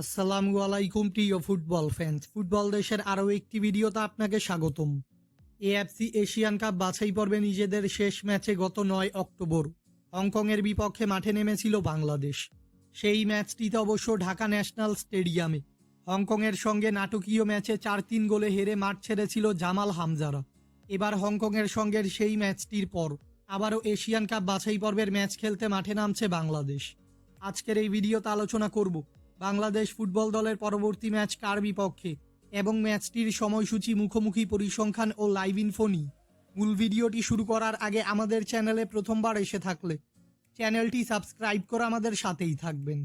আসসালামু আলাইকুম, প্রিয় ফুটবল ফ্যান্স ফুটবল দেশের আরও একটি ভিডিওতে আপনাকে স্বাগতম। এএফসি এশিয়ান কাপ বাছাই পর্বে নিজেদের শেষ ম্যাচে গত নয় অক্টোবর হংকংয়ের বিপক্ষে মাঠে নেমেছিল বাংলাদেশ। সেই ম্যাচটিতে অবশ্য ঢাকা ন্যাশনাল স্টেডিয়ামে। হংকংয়ের সঙ্গে নাটকীয় ম্যাচে চার তিন গোলে হেরে মাঠ ছেড়েছিল জামাল হামজারা। এবার হংকংয়ের সঙ্গে সেই ম্যাচটির পর আবারও এশিয়ান কাপ বাছাই পর্বের ম্যাচ খেলতে মাঠে নামছে বাংলাদেশ। আজকের এই ভিডিওতে আলোচনা করব বাংলাদেশ ফুটবল দলের পরবর্তী ম্যাচ কার বিপক্ষে? এবং ম্যাচটির সময়সূচি, মুখোমুখি পরিসংখ্যান ও লাইভ ইনফো নিয়ে। মূল ভিডিওটি শুরু করার আগে আমাদের চ্যানেলে প্রথমবার এসে থাকলে চ্যানেলটি সাবস্ক্রাইব করে আমাদের সাথেই থাকবেন।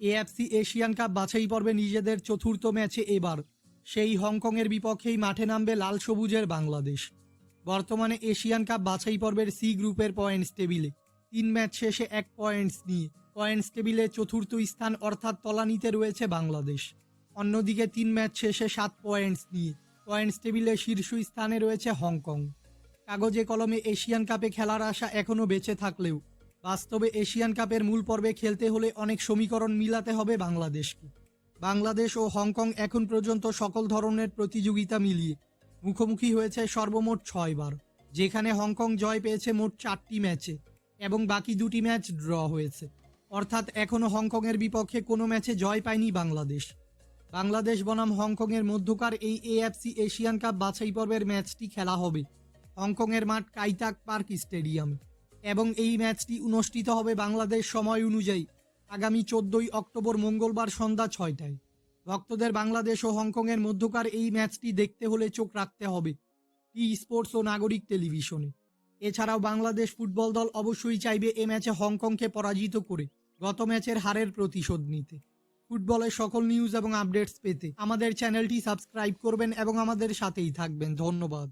এএফসি এশিয়ান কাপ বাছাই পর্বে নিজেদের চতুর্থ ম্যাচে এবার। সেই হংকংয়ের বিপক্ষেই মাঠে নামবে লাল সবুজের বাংলাদেশ। বর্তমানে এশিয়ান কাপ বাছাই পর্বের সি গ্রুপের পয়েন্টস টেবিলে তিন ম্যাচ শেষে এক পয়েন্টস নিয়ে। পয়েন্টস টেবিলে চতুর্থ স্থান অর্থাৎ তলানিতে রয়েছে বাংলাদেশ। অন্যদিকে তিন ম্যাচ শেষে সাত পয়েন্টস নিয়ে পয়েন্টস টেবিলে শীর্ষ স্থানে রয়েছে হংকং। কাগজে কলমে এশিয়ান কাপে খেলার আশা এখনও বেঁচে থাকলেও বাস্তবে এশিয়ান কাপের মূল পর্বে খেলতে হলে অনেক সমীকরণ মিলাতে হবে বাংলাদেশকে। বাংলাদেশ ও হংকং এখন পর্যন্ত সকল ধরনের প্রতিযোগিতা মিলিয়ে মুখোমুখি হয়েছে সর্বমোট ছয়বার যেখানে হংকং জয় পেয়েছে মোট চারটি ম্যাচে এবং বাকি দুটি ম্যাচ ড্র হয়েছে। অর্থাৎ এখনও হংকংয়ের বিপক্ষে কোনো ম্যাচে জয় পায়নি বাংলাদেশ। বাংলাদেশ বনাম হংকংয়ের মধ্যকার এই এএফসি এশিয়ান কাপ বাছাই পর্বের ম্যাচটি খেলা হবে হংকংয়ের মাঠ কাইতাক পার্ক স্টেডিয়ামে এবং এই ম্যাচটি অনুষ্ঠিত হবে বাংলাদেশ সময় অনুযায়ী আগামী চোদ্দই অক্টোবর মঙ্গলবার সন্ধ্যা ছয়টায়। ভক্তদের বাংলাদেশ ও হংকংয়ের মধ্যকার এই ম্যাচটি দেখতে হলে চোখ রাখতে হবে টি স্পোর্টস ও নাগরিক টেলিভিশনে। এছাড়াও বাংলাদেশ ফুটবল দল অবশ্যই চাইবে এ ম্যাচে হংকংকে পরাজিত করে গত ম্যাচের হারের প্রতিশোধ নিতে। ফুটবলের সকল নিউজ এবং আপডেটস পেতে আমাদের চ্যানেলটি সাবস্ক্রাইব করবেন এবং আমাদের সাথেই থাকবেন। ধন্যবাদ।